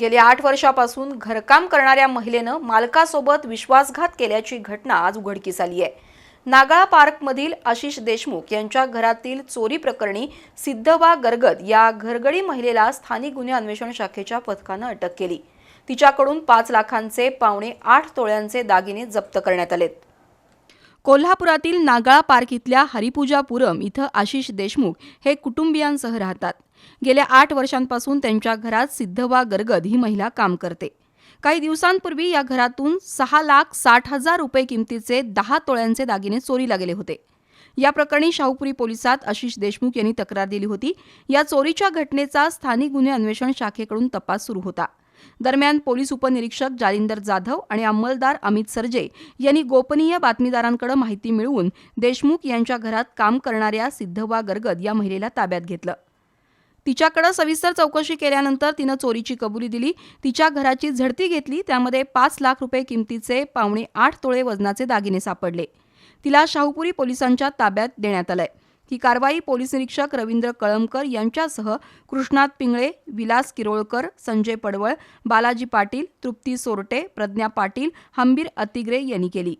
गेल्या आठ वर्षापासून घरकाम करणाऱ्या महिलेनं मालकासोबत विश्वासघात केल्याची घटना आज उघडकीस आली आहे. नागाळा पार्कमधील आशिष देशमुख यांच्या घरातील चोरी प्रकरणी सिद्धवा गरगद या घरगडी महिलेला स्थानिक गुन्हे अन्वेषण शाखेच्या पथकानं अटक केली. तिच्याकडून पाच लाखांचे पावणे आठ तोळ्यांचे दागिने जप्त करण्यात आलेत. कोल्हापुरातील नागाळा पार्क इथल्या हरिपूजापुरम इथं आशिष देशमुख हे कुटुंबियांसह राहतात. गेल्या आठ वर्षांपासून त्यांच्या घरात सिद्धवा गरगद ही महिला काम करते. काही दिवसांपूर्वी या घरातून सहा लाख साठ हजार रुपये किमतीचे दहा तोळ्यांचे दागिने चोरीला गेले होते. या प्रकरणी शाहूपुरी पोलिसात आशिष देशमुख यांनी तक्रार दिली होती. या चोरीच्या घटनेचा स्थानिक गुन्हे अन्वेषण शाखेकडून तपास सुरू होता. दरम्यान पोलीस उपनिरीक्षक जालिंदर जाधव आणि अंमलदार अमित सरजे यांनी गोपनीय बातमीदारांकडे माहिती मिळवून देशमुख यांच्या घरात काम करणाऱ्या सिद्धवा गरगद या महिलेला ताब्यात घेतलं. तिच्याकडे सविस्तर चौकशी केल्यानंतर तिनं चोरीची कबुली दिली. तिच्या घराची झडती घेतली. त्यामध्ये पाच लाख रुपये किमतीचे पावणे आठ तोळे वजनाचे दागिने सापडले. तिला शाहूपुरी पोलिसांच्या ताब्यात देण्यात आलंय. ही कारवाई पोलीस निरीक्षक रवींद्र कळमकर यांच्यासह कृष्णात पिंगळे विलास किरोळकर संजय पडवळ बालाजी पाटील तृप्ती सोरटे प्रज्ञा पाटील हंबीर अतिग्रे यांनी केली.